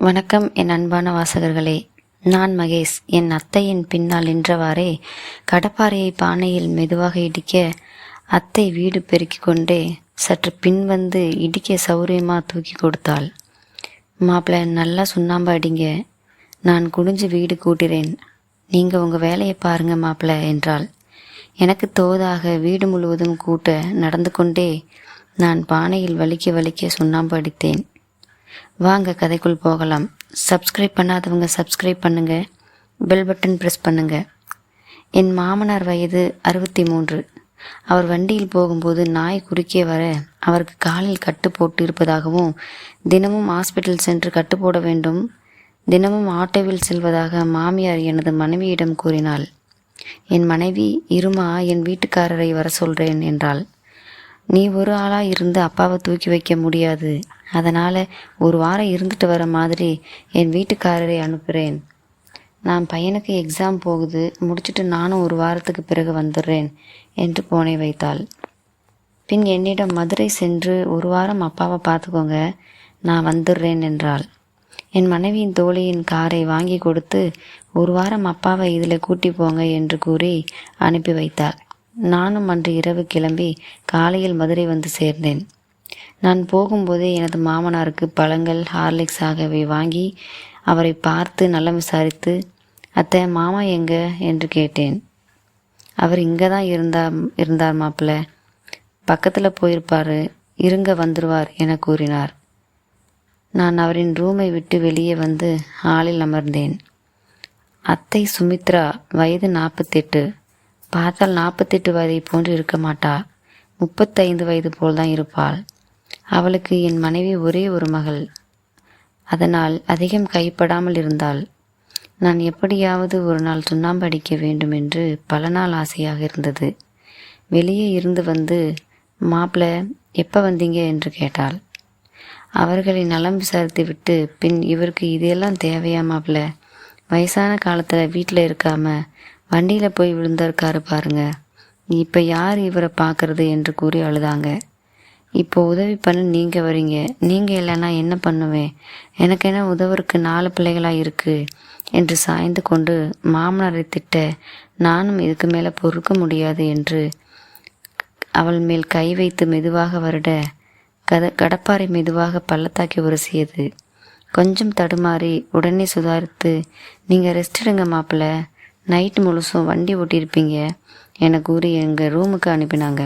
வணக்கம் என் அன்பான வாசகர்களே. நான் மகேஷ். என் அத்தையின் பின்னால் நின்றவாறே கடப்பாறையை பானையில் மெதுவாக இடிக்க அத்தை வீடு பெருக்கிக் கொண்டே சற்று பின்வந்து இடிக்க சௌரியமாக தூக்கி கொடுத்தாள். மாப்பிள்ள நல்லா சுண்ணாம்பு அடிங்க. நான் குடிஞ்சு வீடு கூட்டுறேன். நீங்கள் உங்கள் வேலையை பாருங்க மாப்பிள்ள என்றாள். எனக்கு தோதாக வீடு முழுவதும் கூட்ட நடந்து கொண்டே நான் பானையில் வலிக்க வலிக்க சுண்ணாம்பு அடித்தேன். வாங்க கதைக்குள் போகலாம். சப்ஸ்கிரைப் பண்ணாதவங்க சப்ஸ்கிரைப் பண்ணுங்க. பெல் பட்டன் ப்ரெஸ் பண்ணுங்க. என் மாமனார் வயது அறுபத்தி மூன்று அவர் வண்டியில் போகும்போது நாய் குறுக்கே வர அவருக்கு காலில் கட்டு போட்டு இருப்பதாகவும் தினமும் ஹாஸ்பிட்டல் சென்று கட்டு போட வேண்டும் தினமும் ஆட்டோவில் செல்வதாக மாமியார் எனது மனைவியிடம் கூறினாள். என் மனைவி இருமா என் வீட்டுக்காரரை வர சொல்கிறேன் என்றாள். நீ ஒரு ஆளாக இருந்து அப்பாவை தூக்கி வைக்க முடியாது. அதனால் ஒரு வாரம் இருந்துட்டு வர மாதிரி என் வீட்டுக்காரரை அனுப்புகிறேன் நான் பையனுக்கு எக்ஸாம் போகுது. முடிச்சுட்டு நானும் ஒரு வாரத்துக்கு பிறகு வந்துடுறேன் என்று போனை வைத்தாள். பின் என்னிடம் மதுரை சென்று ஒரு வாரம் அப்பாவை பார்த்துக்கோங்க. நான் வந்துடுறேன் என்றாள். என் மனைவியின் தோழியின் காரை வாங்கி கொடுத்து ஒரு வாரம் அப்பாவை இதில் கூட்டி போங்க என்று கூறி அனுப்பி வைத்தாள். நானும் அன்று இரவு கிளம்பி காலையில் மதுரை வந்து சேர்ந்தேன். நான் போகும்போதே எனது மாமனாருக்கு பழங்கள் ஹார்லிக்ஸ் ஆகியவை வாங்கி அவரை பார்த்து நலம் விசாரித்து அத்தை மாமா எங்க? என்று கேட்டேன். அவர் இங்கே தான் இருந்தா இருந்தார் மாப்பிள்ள. பக்கத்தில் போயிருப்பாரு. இருங்க வந்துடுவார் என கூறினார். நான் அவரின் ரூமை விட்டு வெளியே வந்து ஹாலில் அமர்ந்தேன். அத்தை சுமித்ரா வயது நாற்பத்தெட்டு. பார்த்தால் நாற்பத்தெட்டு வயதை போன்று இருக்க மாட்டா. முப்பத்தைந்து வயது போல்தான் இருப்பாள். அவளுக்கு என் மனைவி ஒரே ஒரு மகள். அதனால் அதிகம் கைப்படாமல் இருந்தாள். நான் எப்படியாவது ஒரு நாள் சுண்ணாம்பு அடிக்க வேண்டும் என்று பல நாள் ஆசையாக இருந்தது. வெளியே இருந்து வந்து மாப்பிள்ள எப்போ வந்தீங்க? என்று கேட்டாள். அவர்களை நலம் விசாரித்து விட்டு பின் இவருக்கு இதெல்லாம் தேவையா மாப்பிள்ள வயசான காலத்தில் வீட்டில் இருக்காம வண்டியில் போய் விழுந்திருக்காரு பாருங்க. இப்போ யார் இவரை பார்க்கறது என்று கூறி அழுதாங்க. இப்போ உதவி பண்ண நீங்கள் வரீங்க. நீங்கள் இல்லைன்னா என்ன பண்ணுவேன் எனக்கு என்ன உதவுறக்கு நாலு பிள்ளைகளாக இருக்குது என்று சாய்ந்து கொண்டு மாமனாரை திட்ட நானும் இதுக்கு மேலே பொறுக்க முடியாது என்று அவள் மேல் கை வைத்து மெதுவாக வருட கத கடப்பாறை மெதுவாக பள்ளத்தாக்கி உரசியது. கொஞ்சம் தடுமாறி உடனே சுதாரித்து நீங்கள் ரெஸ்ட் எடுங்க மாப்பிள்ள. நைட்டு முழுசும் வண்டி ஓட்டியிருப்பீங்க என கூறி எங்கள் ரூமுக்கு அனுப்பினாங்க.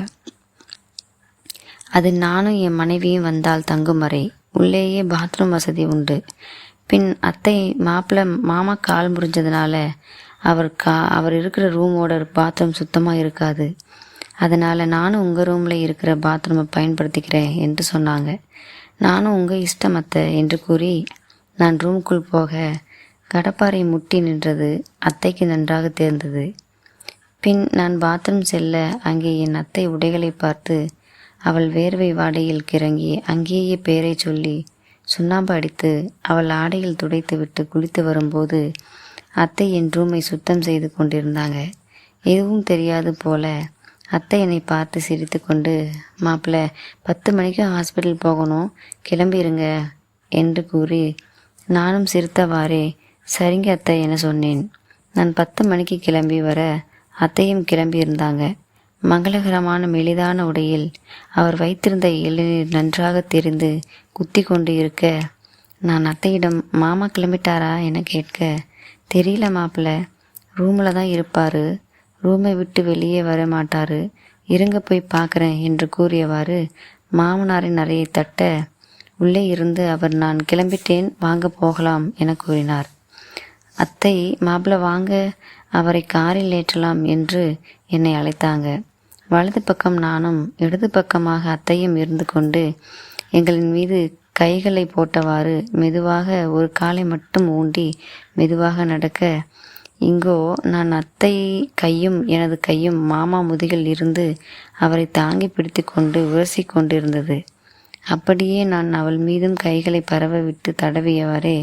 அது நானும் என் மனைவியும் வந்தால் தங்கும் வரை உள்ளேயே பாத்ரூம் வசதி உண்டு. பின் அத்தை மாப்பிள்ளை மாமா கால் முறிஞ்சதுனால அவர் கா அவர் இருக்கிற ரூமோட பாத்ரூம் சுத்தமாக இருக்காது. அதனால் நானும் உங்கள் ரூமில் இருக்கிற பாத்ரூமை பயன்படுத்திக்கிறேன் என்று சொன்னாங்க. நானும் உங்கள் இஷ்டம் அத்தை என்று கூறி நான் ரூமுக்குள் போக கடப்பாறை முட்டி நின்றது அத்தைக்கு நன்றாக தேர்ந்தது. பின் நான் பாத்ரூம் செல்ல அங்கே என் அத்தை உடைகளை பார்த்து அவள் வேர்வை வாடையில் கிறங்கி அங்கேயே பெயரை சொல்லி சுண்ணாம்பு அடித்து அவள் ஆடையில் துடைத்து விட்டு குளித்து வரும்போது அத்தை என் ரூமை சுத்தம் செய்து கொண்டிருந்தாங்க. எதுவும் தெரியாது போல அத்தை என்னை பார்த்து சிரித்து கொண்டு மாப்பிள்ள பத்து மணிக்கு ஹாஸ்பிட்டல் போகணும். கிளம்பிடுங்க என்று கூறி நானும் சிரித்தவாறே சரிங்க அத்தை என சொன்னேன். நான் பத்து மணிக்கு கிளம்பி வர அத்தையும் கிளம்பி இருந்தாங்க. மங்களகரமான மெலிதான உடையில் அவர் வைத்திருந்த இளநீர் நன்றாக தெரிந்து குத்தி கொண்டு இருக்க நான் அத்தையிடம் மாமா கிளம்பிட்டாரா? என கேட்க தெரியல மாப்பிள்ள ரூமில் தான் இருப்பார். ரூமை விட்டு வெளியே வர மாட்டார். இருங்க போய் பார்க்குறேன் என்று கூறியவாறு மாமனாரின் அறையை தட்ட உள்ளே இருந்து அவர் நான் கிளம்பிட்டேன் வாங்க போகலாம் என கூறினார். அத்தை மாப்பிள்ளை வாங்க அவரை காரில் ஏற்றலாம் என்று என்னை அழைத்தாங்க. வலது பக்கம் நானும் இடது பக்கமாக அத்தையும் இருந்து கொண்டு எங்களின் மீது கைகளை போட்டவாறு மெதுவாக ஒரு காலை மட்டும் ஊண்டி மெதுவாக நடக்க இங்கோ நான் அத்தை கையும் எனது கையும் மாமா முதுகில் இருந்து அவரை தாங்கி பிடித்து கொண்டு உரசி கொண்டிருந்தது. அப்படியே நான் அவள் மீதும் கைகளை பரவ விட்டு தடவியவரே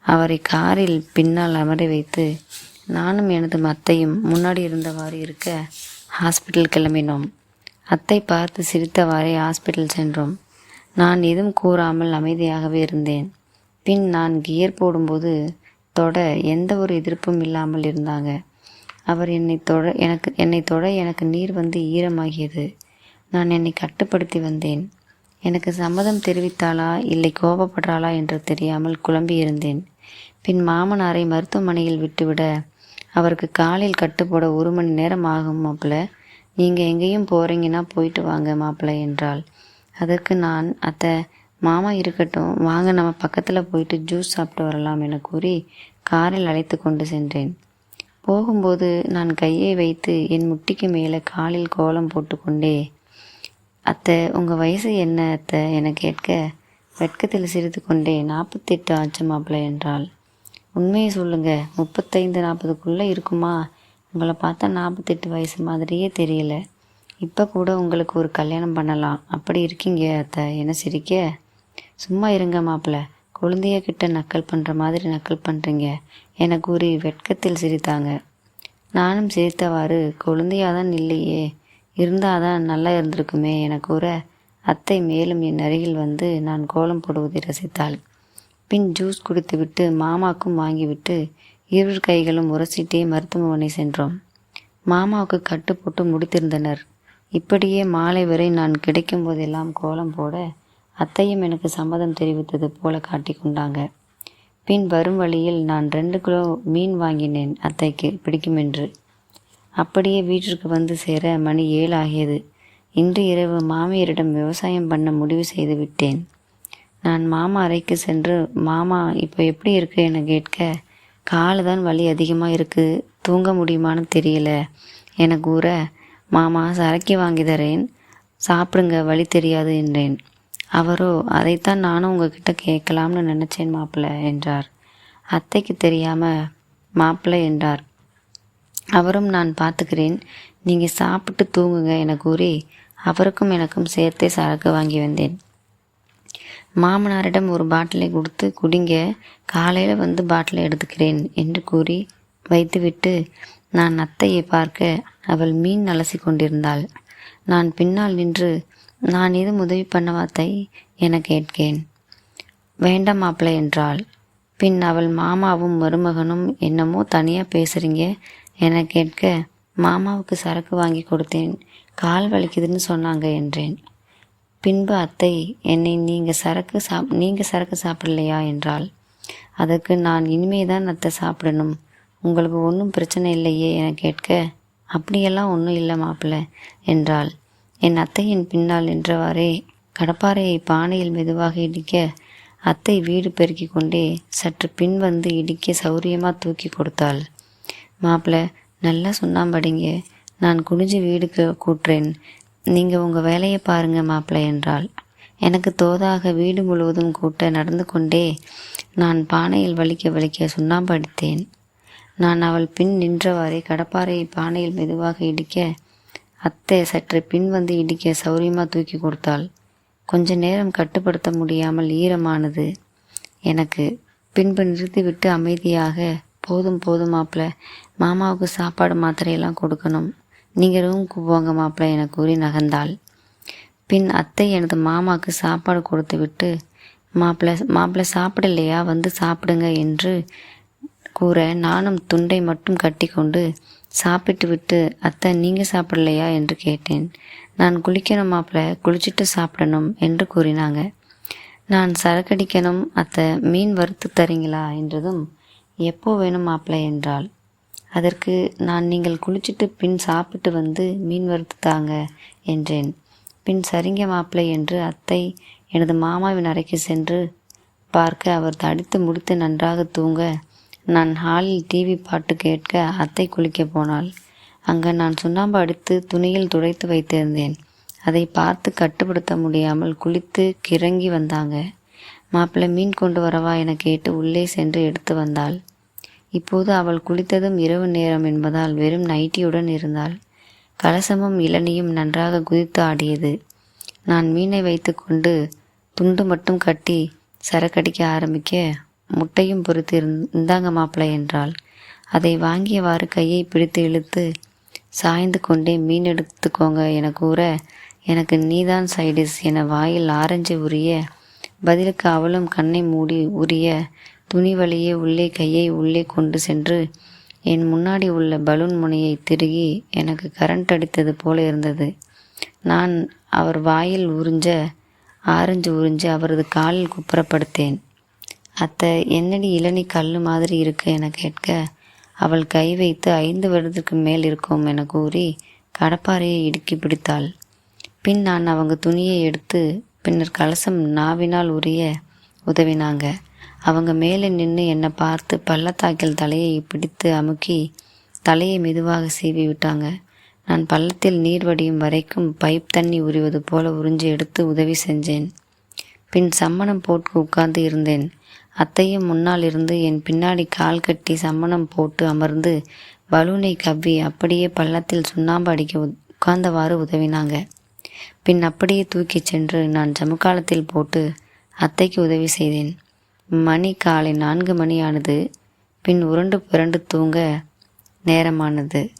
அவரை காரில் பின்னால் அமர வைத்து நானும் எனது அத்தையும் முன்னாடி இருந்தவாறு இருக்க ஹாஸ்பிட்டல் கிளம்பினோம். அத்தை பார்த்து சிரித்தவாறே ஹாஸ்பிட்டல் சென்றோம். நான் எதுவும் கூறாமல் அமைதியாகவே இருந்தேன். பின் நான் கியர் போடும்போது தொட எந்த ஒரு எதிர்ப்பும் இல்லாமல் இருந்தாங்க. அவர் என்னை தொட எனக்கு என்னை தொட எனக்கு நீர் வந்து ஈரமாகியது. நான் என்னை கட்டுப்படுத்தி வந்தேன். எனக்கு சம்மதம் தெரிவித்தாளா? இல்லை கோபப்படுறாளா என்று தெரியாமல் குழம்பி இருந்தேன். பின் மாமனாரை மருத்துவமனையில் விட்டுவிட அவருக்கு காலில் கட்டுப்போட ஒரு மணி நேரம் ஆகும் மாப்பிள்ள நீங்கள் எங்கேயும் போகிறீங்கன்னா போயிட்டு வாங்க மாப்பிள்ளை என்றாள். அதற்கு நான் அத்தை மாமா இருக்கட்டும் வாங்க நம்ம பக்கத்தில் போயிட்டு ஜூஸ் சாப்பிட்டு வரலாம் என கூறி காரில் அழைத்து கொண்டு சென்றேன். போகும்போது நான் கையை வைத்து என் முட்டிக்கு மேலே காலில் கோலம் போட்டுக்கொண்டே அத்தை உங்கள் வயசு என்ன அத்தை? என கேட்க வெட்கத்தில் சிரித்து கொண்டே நாற்பத்தெட்டு ஆச்சு மாப்பிள்ளை என்றாள். உண்மையை சொல்லுங்க முப்பத்தைந்து நாற்பதுக்குள்ளே இருக்குமா? உங்களை பார்த்தா நாற்பத்தெட்டு வயசு மாதிரியே தெரியல. இப்போ கூட உங்களுக்கு ஒரு கல்யாணம் பண்ணலாம். அப்படி இருக்கீங்க அத்தை என சிரிக்க. சும்மா இருங்க மாப்பிள்ள குழந்தைய கிட்ட நக்கல் பண்ணுற மாதிரி நக்கல் பண்ணுறீங்க என கூறி வெட்கத்தில் சிரித்தாங்க. நானும் சிரித்தவாறு குழந்தையாதான் இல்லையே இருந்தால் தான் நல்லா இருந்திருக்குமே என கூற அத்தை மேலும் என் அருகில் வந்து நான் கோலம் போடுவதை ரசித்தாள். பின் ஜூஸ் குடித்துவிட்டு மாமாக்கும் வாங்கிவிட்டு இரு கைகளும் உரசிட்டே மருத்துவமனை சென்றோம். மாமாவுக்கு கட்டு போட்டு முடித்திருந்தனர். இப்படியே மாலை வரை நான் கிடைக்கும் போதெல்லாம் கோலம் போட அத்தையும் எனக்கு சம்மதம் தெரிவித்தது போல காட்டி கொண்டாங்க. பின் வரும் வழியில் நான் ரெண்டு கிலோ மீன் வாங்கினேன் அத்தைக்கு பிடிக்குமென்று. அப்படியே வீட்டிற்கு வந்து சேர மணி ஏழு ஆகியது இன்று இரவு மாமியாரிடம் விவசாயம் பண்ண முடிவு செய்து விட்டேன். நான் மாமா அறைக்கு சென்று மாமா இப்போ எப்படி இருக்கு? என கேட்க காலு தான் வலி அதிகமாக இருக்குது தூங்க முடியுமான்னு தெரியல. என கூற மாமா சரக்கி வாங்கி தரேன். சாப்பிடுங்க வழி தெரியாது என்றேன். அவரோ அதைத்தான் நானும் உங்ககிட்ட கேட்கலாம்னு நினச்சேன் மாப்பிள்ள என்றார். அத்தைக்கு தெரியாமல் மாப்பிள்ள என்றார். அவரும் நான் பார்த்துக்கிறேன். நீங்கள் சாப்பிட்டு தூங்குங்க என கூறி அவருக்கும் எனக்கும் சேர்த்தே சரக்கு வாங்கி வந்தேன். மாமனாரிடம் ஒரு பாட்டிலை கொடுத்து குடிங்க காலையில் வந்து பாட்டிலை எடுத்துக்கிறேன் என்று கூறி வைத்துவிட்டு நான் அத்தையை பார்க்க அவள் மீன் அலசி கொண்டிருந்தாள். நான் பின்னால் நின்று நான் ஏதும் உதவி பண்ணவாத்தை என கேட்கேன். வேண்டாம் மாப்பிள்ளை என்றாள். பின் அவள் மாமாவும் மருமகனும் என்னமோ தனியாக பேசுகிறீங்க என கேட்க மாமாவுக்கு சரக்கு வாங்கி கொடுத்தேன் கால் வலிக்குதுன்னு சொன்னாங்க என்றேன். பின்பு அத்தை என்னை நீங்கள் சரக்கு சாப் நீங்கள் சரக்கு சாப்பிடலையா? என்றால் அதற்கு நான் இனிமே தான் அத்தை சாப்பிடணும். உங்களுக்கு ஒன்றும் பிரச்சனை இல்லையே என கேட்க அப்படியெல்லாம் ஒன்றும் இல்லை மாப்பிள்ள என்றாள். என் அத்தையின் பின்னால் நின்றவாறே கடப்பாறையை பானையில் மெதுவாக இடிக்க அத்தை வீடு பெருக்கிக் கொண்டே சற்று பின் வந்து இடிக்க சௌரியமாக தூக்கி கொடுத்தாள். மாப்பிள்ளை நல்லா சுண்ணாம்படிங்க நான் குனிஞ்சு வீடுக்கு கூட்டுறேன். நீங்கள் உங்கள் வேலையை பாருங்க மாப்பிள்ளை என்றாள். எனக்கு தோதாக வீடு முழுவதும் கூட்ட நடந்து கொண்டே நான் பானையில் வலிக்க வலிக்க சுண்ணாம்பு அடித்தேன். நான் அவள் பின் நின்றவாறே கடப்பாறையை பானையில் மெதுவாக இடிக்க அத்தை சற்று பின் வந்து இடிக்க சௌரியமாக தூக்கி கொடுத்தாள். கொஞ்ச நேரம் கட்டுப்படுத்த முடியாமல் ஈரமானது. எனக்கு பின்பு நிறுத்திவிட்டு அமைதியாக போதும் போதும் மாப்பிள்ள மாமாவுக்கு சாப்பாடு மாத்திரையெல்லாம் கொடுக்கணும். நீங்கள் ரூமுக்கு போங்க மாப்பிள்ள என கூறி நகர்ந்தாள். பின் அத்தை எனது மாமாவுக்கு சாப்பாடு கொடுத்து விட்டு மாப்பிள்ளை மாப்பிள்ள சாப்பிடலையா? வந்து சாப்பிடுங்க என்று கூற நானும் துண்டை மட்டும் கட்டி கொண்டு சாப்பிட்டு விட்டு அத்தை நீங்கள் சாப்பிடலையா? என்று கேட்டேன். நான் குளிக்கணும் மாப்பிள்ள குளிச்சுட்டு சாப்பிடணும் என்று கூறினாங்க. நான் சரக்கடிக்கணும் அத்தை மீன் வறுத்து தரீங்களா? என்றதும் எப்போ வேணும் மாப்பிள்ளை என்றாள். அதற்கு நான் நீங்கள் குளிச்சுட்டு பின் சாப்பிட்டு வந்து மீன் வறுத்து தாங்க என்றேன். பின் சரிங்க மாப்பிள்ளை என்று அத்தை எனது மாமாவின் அறைக்கு சென்று பார்க்க அவர் தடித்து முடித்து நன்றாக தூங்க நான் ஹாலில் டிவி பாட்டு கேட்க அத்தை குளிக்க போனாள். அங்கே நான் சுண்ணாம்பு அடித்து துணியில் துடைத்து வைத்திருந்தேன். அதை பார்த்து கட்டுப்படுத்த முடியாமல் குளித்து கிறங்கி வந்தாங்க. மாப்பிள்ளை மீன் கொண்டு வரவா என கேட்டு உள்ளே சென்று எடுத்து வந்தாள். இப்போது அவள் குளித்ததும் இரவு நேரம் என்பதால் வெறும் நைட்டியுடன் இருந்தாள். கலசமும் இளநியும் நன்றாக குதித்து ஆடியது. நான் மீனை வைத்துக்கொண்டு துண்டு மட்டும் கட்டி சரக்கடிக்க ஆரம்பிக்க முட்டையும் பொறுத்து இந்தாங்க மாப்பிள்ளை என்றாள். அதை வாங்கியவாறு கையை பிடித்து இழுத்து சாய்ந்து கொண்டே மீன் எடுத்துக்கோங்க என கூற எனக்கு நீதான் சைடிஸ் என வாயில் ஆரஞ்சு உரிய பதிலுக்கு அவளும் கண்ணை மூடி உரிய துணி வழியே உள்ளே கையை உள்ளே கொண்டு சென்று என் முன்னாடி உள்ள பலூன் முனையை திருகி எனக்கு கரண்ட் அடித்தது போல இருந்தது. நான் அவர் வாயில் உறிஞ்ச ஆரஞ்சு உறிஞ்சு அவரது காலில் குப்புறப்படுத்தேன். அத்தை என்னடி இளநி கல் மாதிரி இருக்கு என கேட்க அவள் கை வைத்து ஐந்து வருடத்துக்கு மேல் இருக்கும் என கூறி கடப்பாறையை இடுக்கி பிடித்தாள். பின் நான் அவங்க துணியை எடுத்து பின்னர் கலசம் நாவினால் உரிய உதவினாங்க. அவங்க மேலே நின்று என்னை பார்த்து பள்ளத்தாக்கில் தலையை பிடித்து அமுக்கி தலையை மெதுவாக சீவி விட்டாங்க. நான் பள்ளத்தில் நீர் வடியும் வரைக்கும் பைப் தண்ணி உரிவது போல உறிஞ்சி எடுத்து உதவி செஞ்சேன். பின் சம்மணம் போட்டு உட்கார்ந்து இருந்தேன். அத்தையும் முன்னால் இருந்து என் பின்னாடி கால் கட்டி சம்மணம் போட்டு அமர்ந்து பலூனை கவ்வி அப்படியே பள்ளத்தில் சுண்ணாம்பு அடிக்க உட்கார்ந்தவாறு உதவினாங்க. பின் அப்படியே தூக்கிச் சென்று நான் ஜமுக்காலத்தில் போட்டு அத்தைக்கு உதவி செய்தேன். மணி காலை நான்கு மணி ஆனது பின் உருண்டு புரண்டு தூங்க நேரமானது.